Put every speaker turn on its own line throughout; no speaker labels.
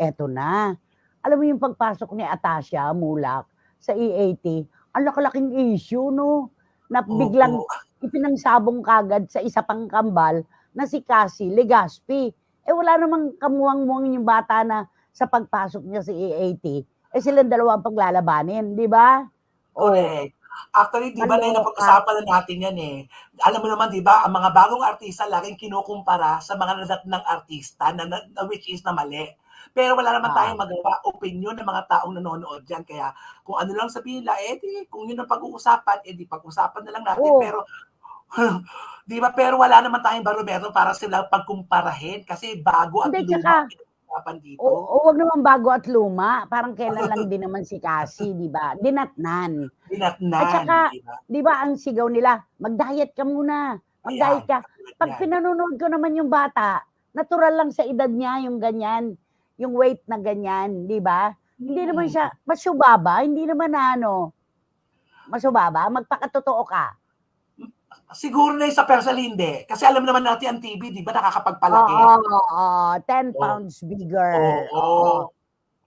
eto na. Alam mo yung pagpasok ni Atasha Mulak sa EAT, ang laki-laking issue, no? Na biglang
Opo.
ipinangsabong kagad sa isa pang kambal na si Cassie Legaspi. Eh wala namang kamuwang-muwang yung bata na sa pagpasok niya sa EAT. Eh silang dalawa ang paglalabanin, di ba?
Correct. Actually, di ba na
Maloka.
napag-usapan na natin yan eh. Alam mo naman, di ba, ang mga bagong artista laging kinukumpara sa mga nadatnang artista na, na, na which is na mali. Pero wala naman
Ah.
tayong magawa. Opinion ng mga taong nanonood dyan. Kaya kung ano lang sabihin nila, eh di, kung yun ang pag-uusapan, eh di pag-usapan na lang natin.
Oo.
Pero, di ba, pero wala naman tayong barometro para sila pagkumparahin kasi bago at
Hindi,
luma
tsaka-
pinag-usapan dito.
o, o wag naman bago at luma. Parang kailan lang din naman si Cassie, di ba? Dinatnan.
Dinatnan,
At saka,
di ba?
Ang sigaw nila, mag-diet ka muna. Mag-diet ka. Pag pinanonood ko naman yung bata, natural lang sa edad niya yung ganyan, yung weight na ganyan, di ba? Hindi naman
Mm.
siya masubaba, hindi naman na ano, masubaba, magpakatotoo ka.
Siguro na yung sa personal hindi. Kasi alam naman natin ang TV, di ba, nakakapagpalaki.
Oo, oo, 10
Oo.
pounds bigger.
Oo.
Oo.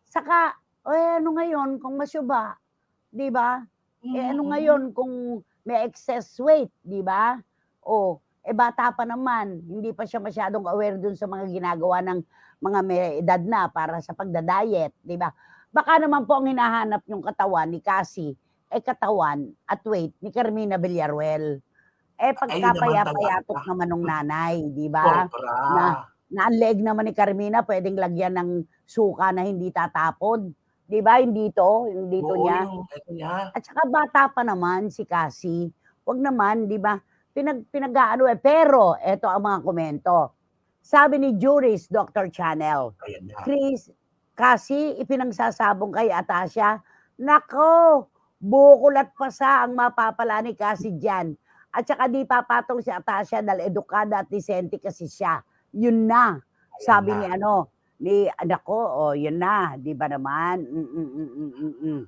Saka, eh, ano ngayon kung masuba, di ba? Eh, ano
Mm.
ngayon kung may excess weight, di ba? O, eh bata pa naman, hindi pa siya masyadong aware dun sa mga ginagawa ng mga may edad na para sa pagda-diet, di ba? Baka naman po ang hinahanap yung katawan ni Cassie, eh katawan at weight ni Carmina Villaruel. Eh
Ayun naman
nung nanay, di ba? Na, na ang leg naman ni Carmina pwedeng lagyan ng suka na hindi tatapon. Di ba? Hindi to, yung dito
Oo,
niya.
niya.
At saka bata pa naman si Cassie. Huwag naman, di ba? Pinag, pinag-ano eh. Pero, eto ang mga komento. Sabi ni Juris, Dr. Channel,
Ayan na.
Chris, Cassie, ipinangsasabong kay Atasha. Nako, bukulat pa sa ang mapapala ni Cassie dyan. At saka di papatong si Atasha dahil edukada at disente kasi siya. Yun na. Sabi
na.
ni ano, ni anak ko, oh, yun na, di ba naman? Mm,